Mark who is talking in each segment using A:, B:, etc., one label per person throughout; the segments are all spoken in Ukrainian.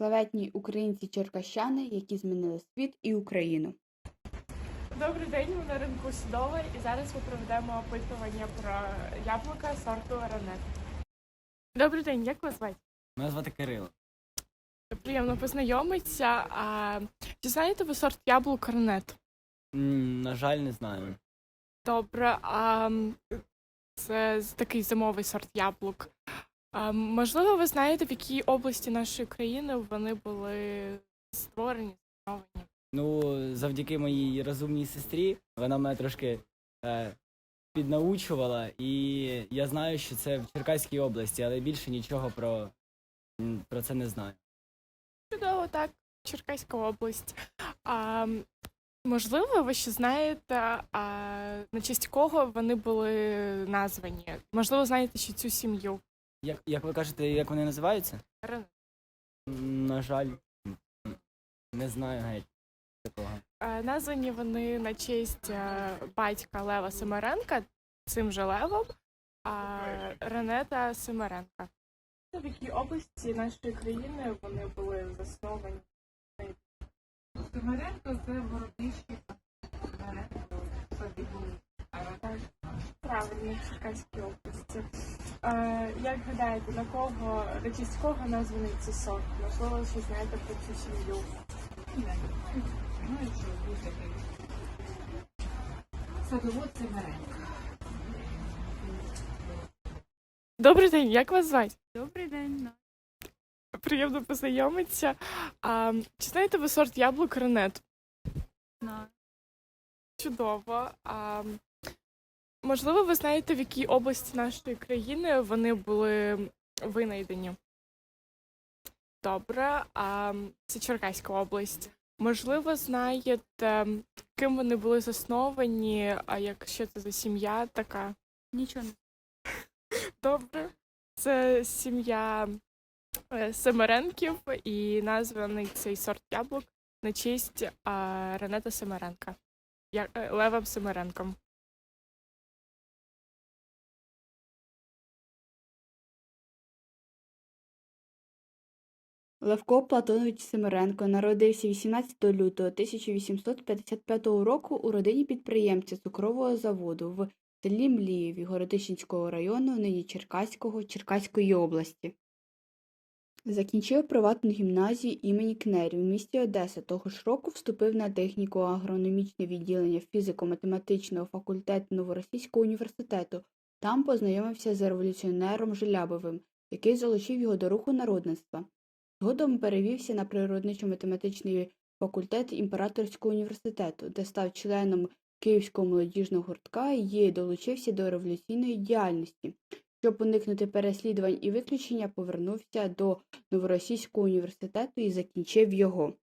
A: Славетні українці-черкащани, які змінили світ і Україну.
B: Добрий день, ми на ринку Судовий і зараз ми проведемо опитування про яблука сорту Ранет. Добрий день, як вас звати?
C: Мене звати Кирило.
B: Приємно познайомитися. А, чи знаєте ви сорт яблук Ранет?
C: На жаль, не знаю.
B: Добре, а це такий зимовий сорт яблук. А, можливо, ви знаєте, в якій області нашої країни вони були створені, засновані?
C: Ну, завдяки моїй розумній сестрі, вона мене трошки е, піднаучувала, і я знаю, що це в Черкаській області, але більше нічого про, про це не знаю.
B: Чудово, так, Черкаська область. А, можливо, ви ще знаєте, а, на честь кого вони були названі? Можливо, знаєте ще цю сім'ю.
C: Як, як ви кажете, як вони називаються?
B: Рен-
C: На жаль, не знаю геть такого.
B: А, названі вони на честь е, батька Лева Семеренка, цим же Левом, а Ренета Семеренка. В якій області нашої країни вони були засновані?
D: Семеренко це городище Семеренко.
B: Правильно, Черкаській області. Е, як гадаєте, на кого, на честь кого названий цей сорт? Можливо, ще знаєте про цю сім'ю.
D: Ну що був такий садовод Семеренко.
B: Добрий день, як вас звати?
E: Добрий день.
B: Приємно познайомитися. А, чи знаєте ви сорт яблук Ренет?
E: На
B: Чудово. А, можливо, ви знаєте, в якій області нашої країни вони були винайдені? Добре, а це Черкаська область. Можливо, знаєте, ким вони були засновані, а якщо це за сім'я така?
E: нічого не
B: Добре. Це сім'я е, Семеренків і названий цей сорт яблук на честь а, Ренета Семеренка. Я, е, Левом Семеренком.
A: Левко Платонович Семеренко народився 18 лютого 1855 року у родині підприємця цукрового заводу в селі Млієві Городищенського району, нині Черкаського, Черкаської області. Закінчив приватну гімназію імені Кнерів в місті Одеса. Того ж року вступив на техніко-агрономічне відділення фізико-математичного факультету Новоросійського університету. Там познайомився з революціонером Желябовим, який залучив його до руху народництва. Згодом перевівся на природничо-математичний факультет Імператорського університету, де став членом Київського молодіжного гуртка і долучився до революційної діяльності. Щоб уникнути переслідувань і виключення, повернувся до Новоросійського університету і закінчив його.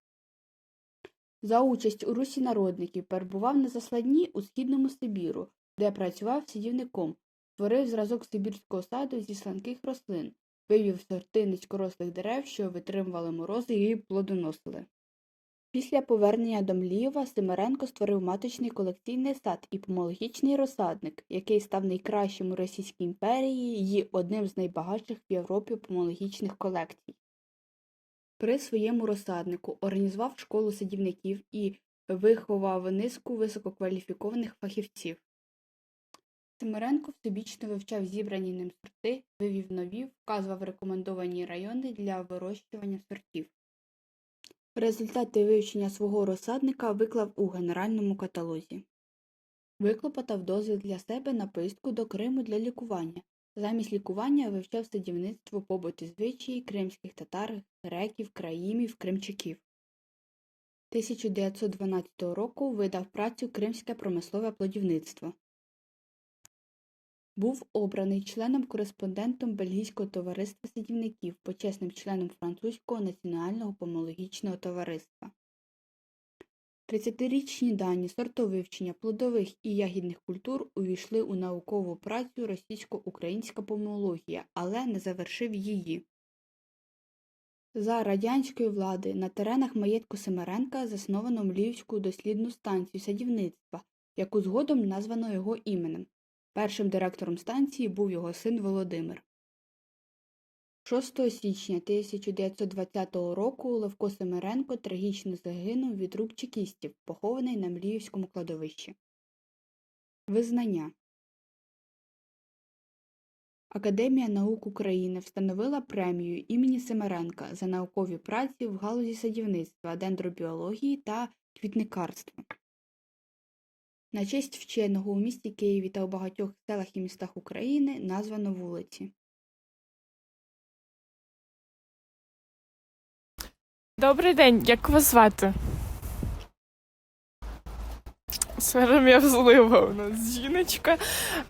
A: За участь у русі народників перебував на засланні у Східному Сибіру, де працював садівником, створив зразок сибірського саду зі сланких рослин, вивів сорти низькорослих дерев, що витримували морози і плодоносили. Після повернення до Млієва Семеренко створив маточний колекційний сад і помологічний розсадник, який став найкращим у Російській імперії і одним з найбагатших в Європі помологічних колекцій. При своєму розсаднику організував школу садівників і виховав низку висококваліфікованих фахівців. Семеренко всебічно вивчав зібрані ним сорти, вивів нові, вказував рекомендовані райони для вирощування сортів. Результати вивчення свого розсадника виклав у генеральному каталозі. Виклопотав дозвіл для себе на поїздку до Криму для лікування. Замість лікування вивчав садівництво, побут звичаї кримських татар, греків, країмів, кримчаків. 1912 року видав працю Кримське промислове плодівництво. Був обраний членом-кореспондентом Бельгійського товариства садівників, почесним членом Французького національного помологічного товариства. 30-річні дані сортовивчення плодових і ягідних культур увійшли у наукову працю російсько-українська помологія, але не завершив її. За радянської влади на теренах маєтку Семеренка засновано Мліївську дослідну станцію садівництва, яку згодом названо його іменем. Першим директором станції був його син Володимир. 6 січня 1920 року Левко Семеренко трагічно загинув від рук чекістів, похований на Мліївському кладовищі. Визнання Академія наук України встановила премію імені Семеренка за наукові праці в галузі садівництва, дендробіології та квітникарства. На честь вченого у місті Києві та у багатьох селах і містах України названо вулиці.
B: Добрий день, як вас звати? Сором'язлива у нас жіночка.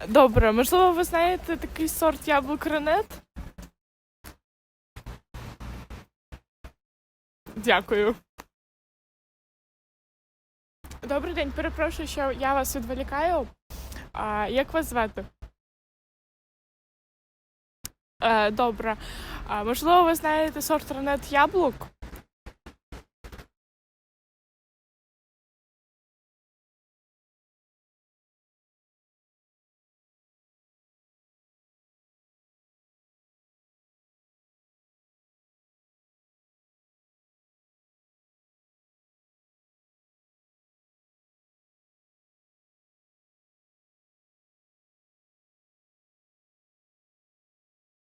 B: Добре, можливо, ви знаєте такий сорт яблук Ренет? Дякую. Добрий день, перепрошую, що я вас відволікаю. А, як вас звати? Е, добре. А, можливо, ви знаєте сорт ранет яблук?